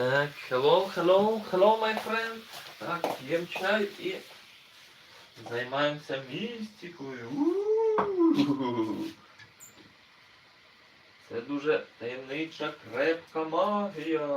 Так, hello, hello, hello, my friend. Так, п'ємо чай і займаємося містикою. Це дуже таємнича крепка магія.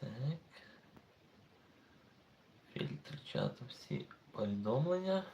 Так. Чату всі повідомлення.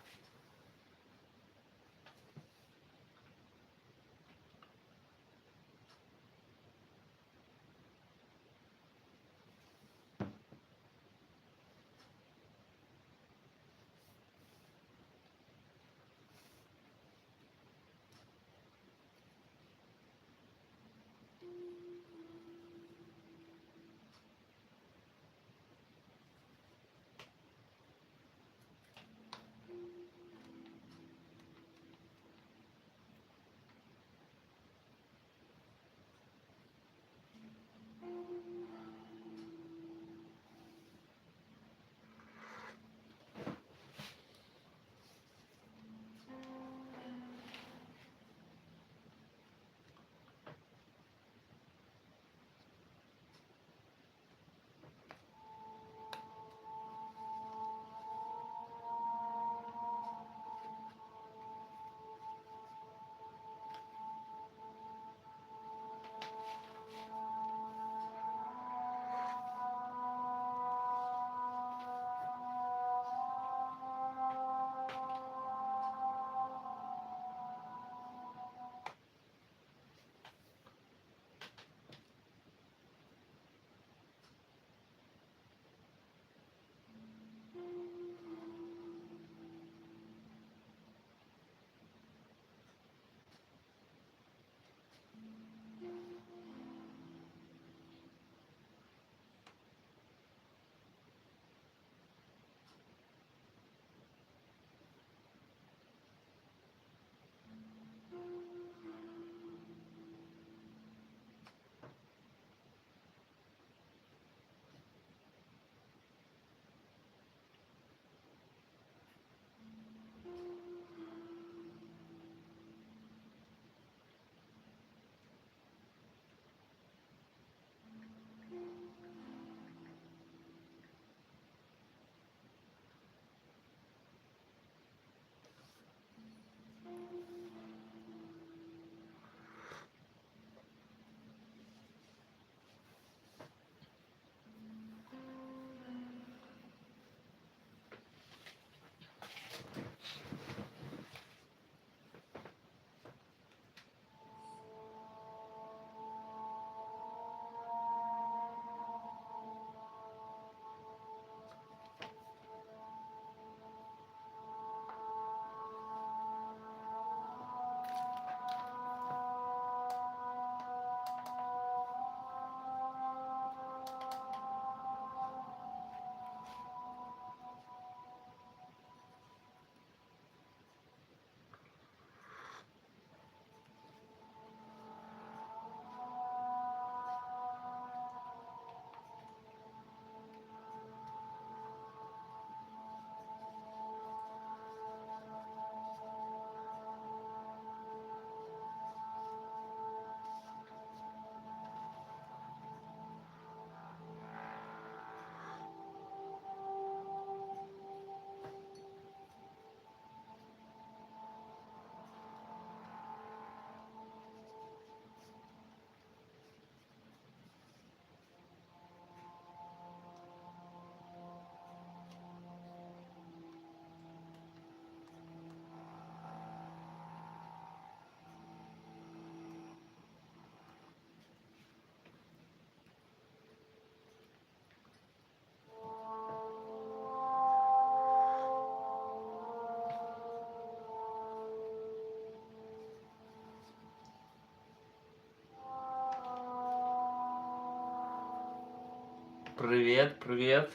Привет, привет.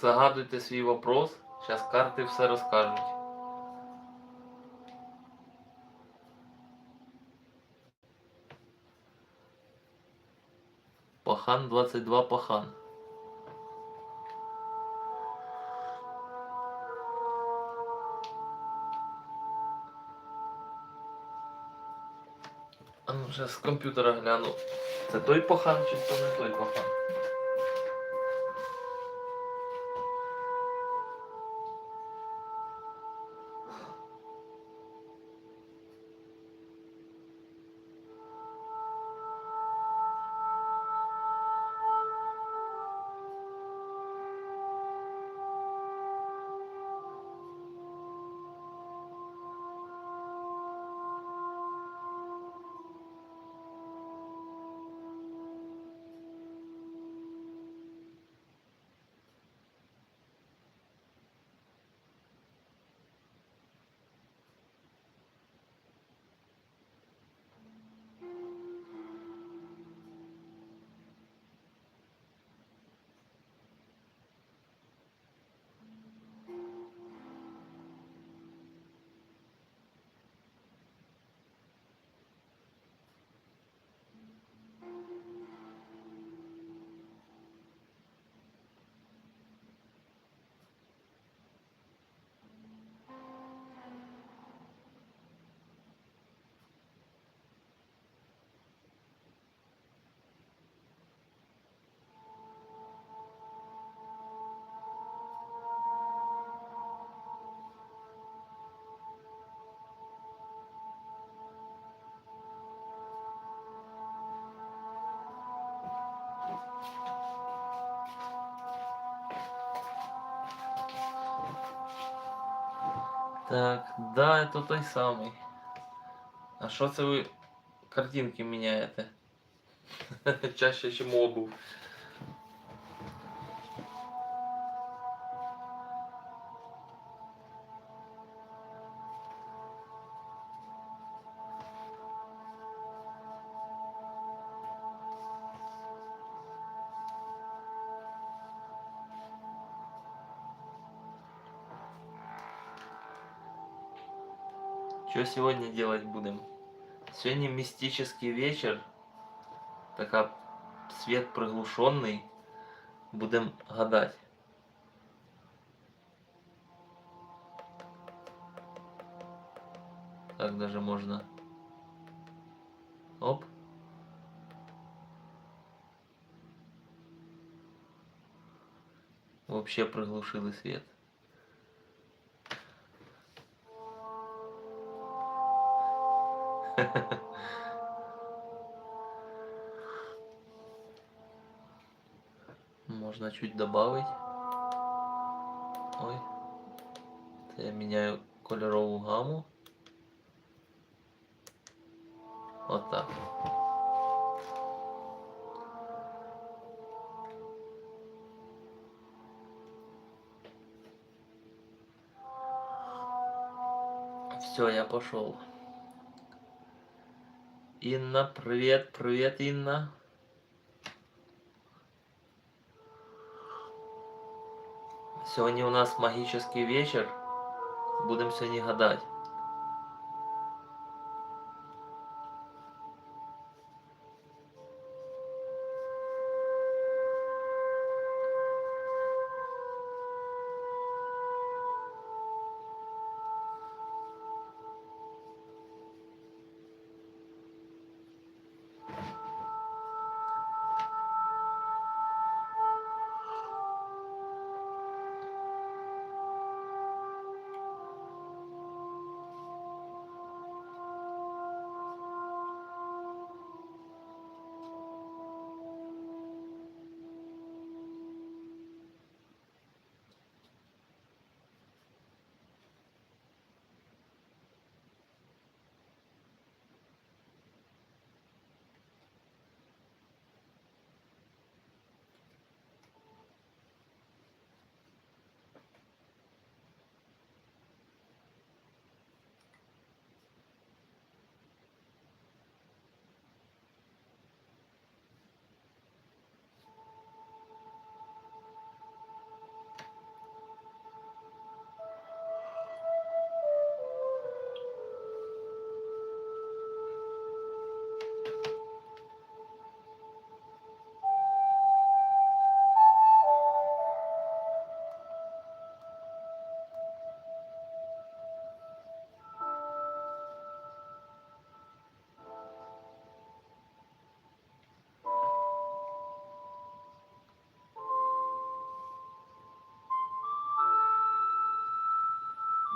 Загадуйте свій вопрос, зараз карти все розкажуть. Пахан 22 пахан. А ну вже з комп'ютера гляну. Це той похан чи то не той пахан? Так, да, это той самий. А що це ви картинки міняєте? Чаще, ніж обув. Что сегодня делать будем? Сегодня мистический вечер. Така свет приглушенный. Будем гадать. Так даже можно. Оп. Вообще приглушили свет. Можно чуть добавить. Ой. Це я міняю кольорову гаму. Вот так. Все, я пошел. Инна, привет, привет, Инна. Сегодня у нас магический вечер. Будем сегодня гадать.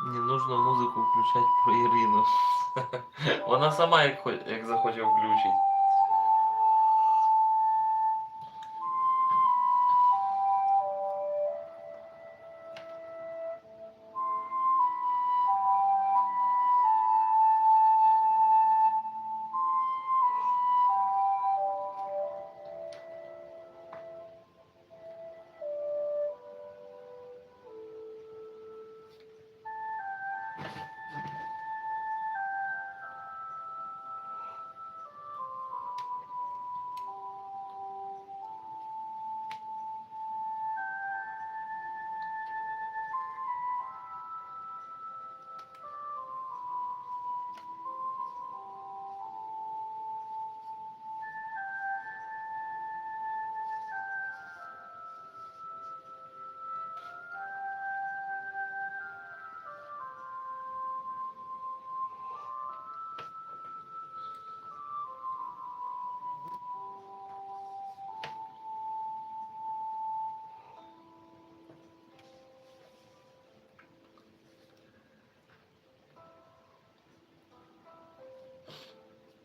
Нужно музику включати про Ірину. Вона сама як, як захоче включить.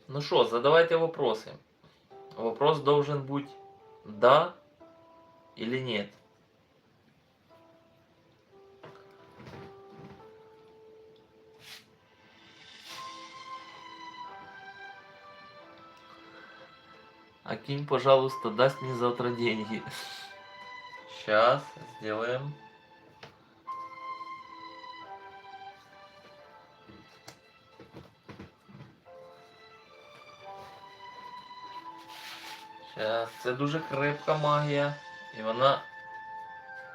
Ну что, задавайте вопросы. Вопрос должен быть да или нет. Акинь, пожалуйста, даст мне завтра деньги. Сейчас сделаем. Це дуже крепка магія. І вона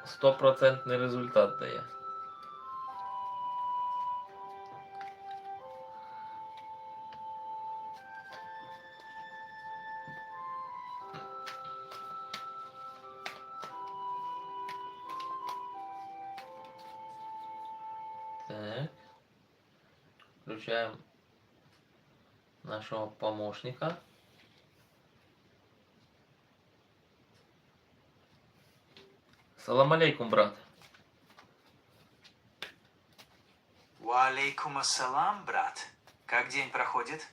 стопроцентний результат дає. Так. Включаем нашего помощника. Салам алейкум, брат. Валейкум ассалам, брат. Как день проходит?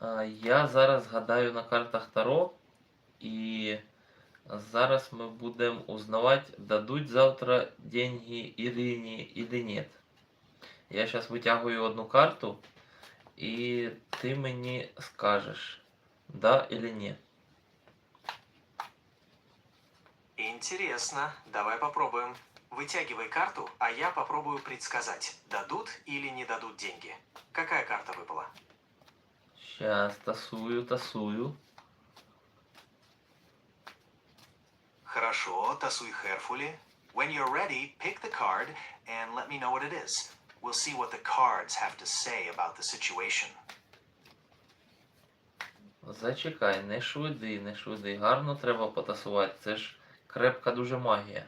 А, Я зараз гадаю на картах Таро, і зараз ми будемо узнавати, дадуть завтра деньги Ірині или нет. Я зараз витягую одну карту, і ти мені скажеш, да или ні. Интересно. Давай попробуем. Вытягивай карту, а я попробую предсказать, дадут или не дадут деньги. Какая карта выпала? Щас тасую, тасую. Хорошо, тасуй Херфули. When you're ready, pick the card and let me know what it is. We'll see what the cards have to say about the situation. Зачекай, не швиди, не швиди. Гарно треба потасувати. Це ж крепка дуже магія.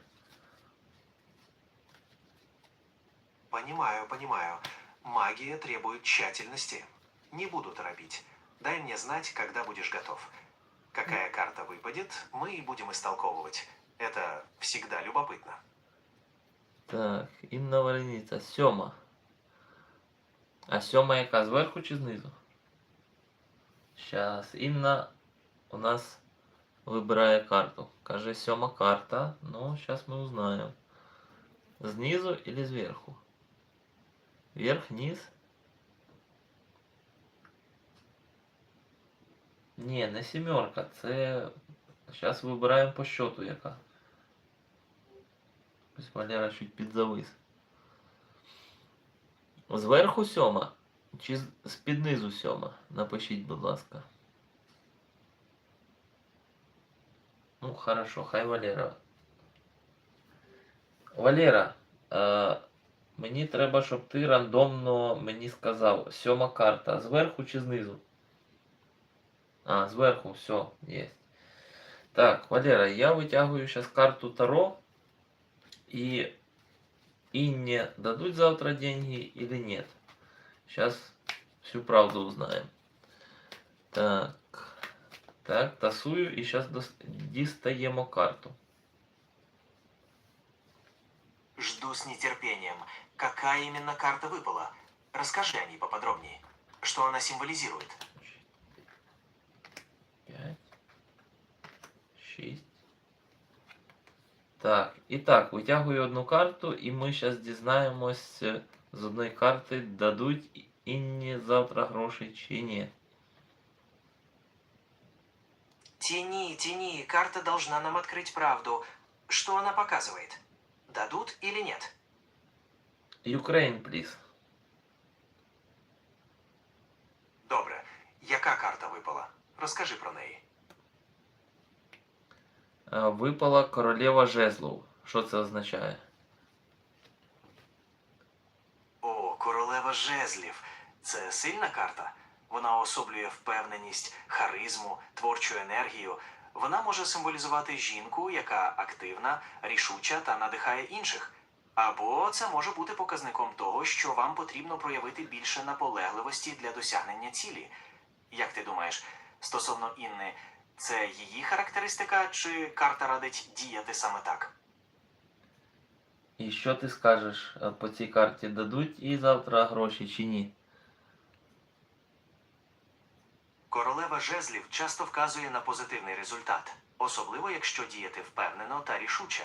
Понимаю, понимаю. Магия требует тщательности. Не буду торопить. Дай мне знать, когда будешь готов. Какая карта выпадет, мы и будем истолковывать. Это всегда любопытно. Так, Інна Варениця, сьома. А сьома яка? Зверху чи знизу? Щас. Інна у нас вибирає карту. Каже, сьома карта. Ну, зараз ми узнаємо. Знизу или зверху? Вверх, низ? Ні, не сімерка. Це. Зараз вибираємо по счету яка. Ось Валера чуть підзавис. Зверху сьома? Чи з-під сьома? Напишіть, будь ласка. Ну, хорошо, хай Валера. Валера, е, мені треба, щоб ти рандомно мені сказав, сьома карта, зверху чи знизу? А, зверху, все, є. Так, Валера, я витягую зараз карту Таро. И Инне дадут завтра деньги или нет? Сейчас всю правду узнаем. Так. Так, тасую и сейчас дістаємо карту. Жду Жду с нетерпением. Какая именно карта выпала? Расскажи о ней поподробнее. Что она символизирует? 5, 6. Так, і так, витягую одну карту, і ми зараз дізнаємось е, з одної карти, дадуть Інні завтра гроші чи ні. Тяни, тяни, карта должна нам открыть правду. Что она показывает? Дадут или нет? Ukraine, please. Добре. Яка карта випала? Розкажи про неї. Е, Випала королева жезлов. Що це означає? О, королева жезлів. Це сильна карта. Вона особлює впевненість, харизму, творчу енергію. Вона може символізувати жінку, яка активна, рішуча та надихає інших. Або це може бути показником того, що вам потрібно проявити більше наполегливості для досягнення цілі. Як ти думаєш, стосовно Інни, це її характеристика, чи карта радить діяти саме так? І що ти скажеш е, по цій карті? Дадуть їй завтра гроші чи ні? Королева жезлів часто вказує на позитивний результат, особливо якщо діяти впевнено та рішуче.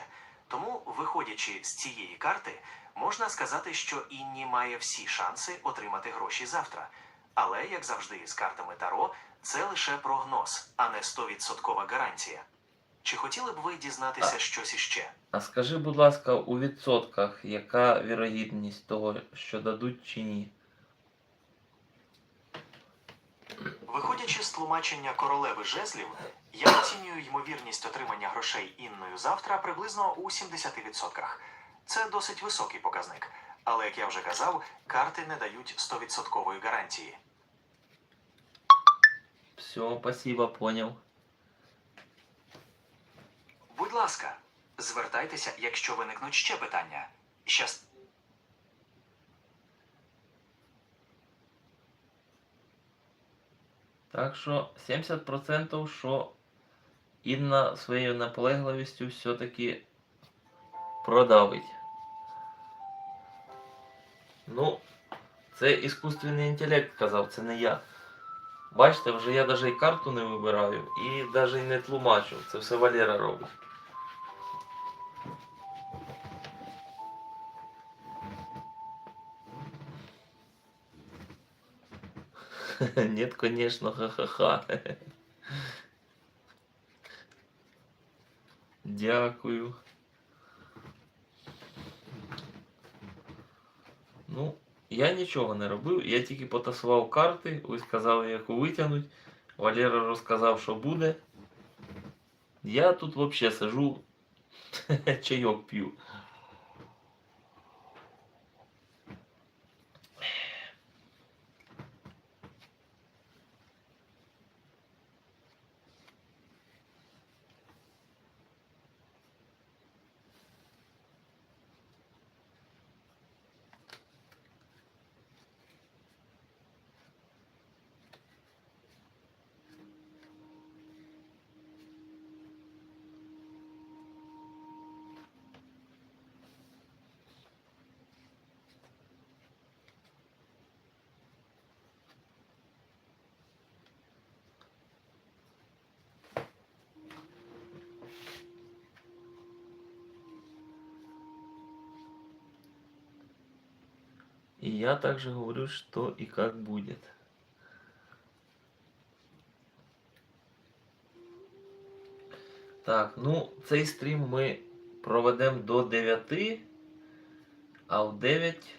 Тому, виходячи з цієї карти, можна сказати, що Інні має всі шанси отримати гроші завтра. Але, як завжди, з картами Таро, це лише прогноз, а не 100% гарантія. Чи хотіли б ви дізнатися Так. щось іще? А скажи, будь ласка, у відсотках, яка вірогідність того, що дадуть чи ні? Виходячи з тлумачення королеви жезлів, я оцінюю ймовірність отримання грошей Інною завтра приблизно у 70%. Це досить високий показник. Але, як я вже казав, карти не дають 100% гарантії. Все, спасибо, понял. Будь ласка, звертайтеся, якщо виникнуть ще питання. Щас... Так що 70% що Інна своєю наполегливістю все-таки продавить. Ну, це іскусственний інтелект казав, це не я. Бачите, вже я навіть і карту не вибираю і навіть не тлумачу. Це все Валера робить. Нет, конечно, ха-ха-ха. Дякую. Ну, я нічого не робив, я тільки потасував карти, ви сказали, яку витягнуть. Валера розказав, що буде. Я тут взагалі сижу, чайок п'ю. И я также говорю, что и как будет. Так, ну, цей стрім ми проведемо до 9, а в 9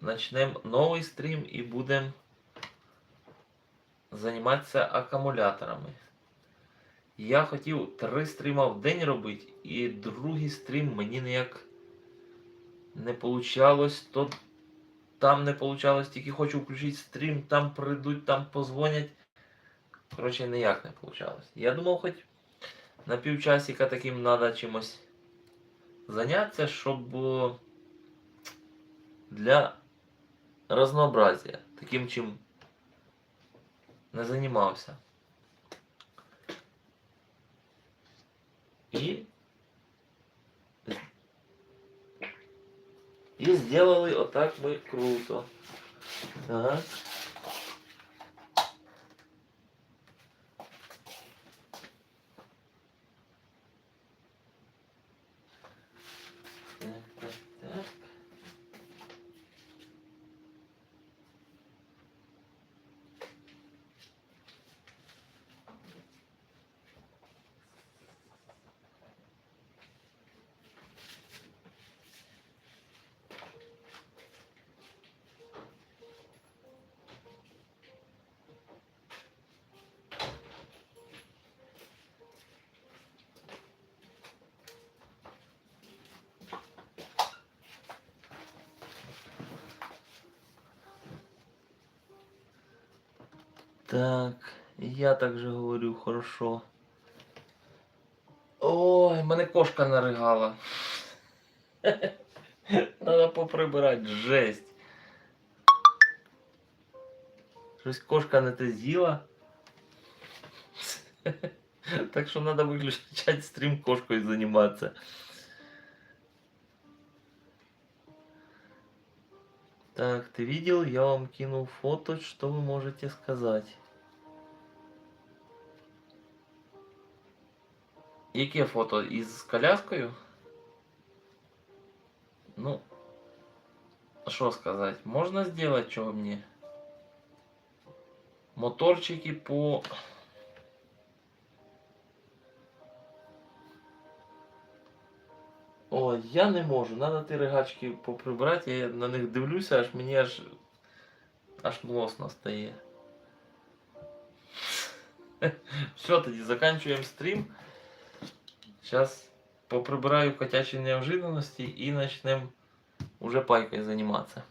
почнемо новий стрім і будемо займатися акумуляторами. Я хотів 3 стріма в день робити, і другий стрім мені ніяк не получалось, то там не получалось, тільки хочу включити стрім, там прийдуть, там позвонять. Коротше, ніяк не получалось. Я думав, хоч на півчасика таким треба чимось зайнятися, щоб для разнообразия. Таким чим не займався. І Сделали отак ми круто. Так. Так, так, так. Так, я так же говорю, хорошо. Ой, мене кошка наригала. Надо поприбирати, жесть. Щось кошка не те з'їла. Так що надо виключати стрім кошкою займатися. Так, ты видел? Я вам кинул фото, что вы можете сказать. Яке фото? Із коляскою? Ну, що сказати? Можна сделать чого мені? Моторчики по... О, я не можу. Надо ті ригачки поприбрати. Я на них дивлюся, аж мені аж аж млосно стає. Все, тоді заканчуємо стрім. Зараз поприбираю котячі неожиданності і почнемо уже пайкою займатися.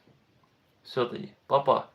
Все тоді, папа.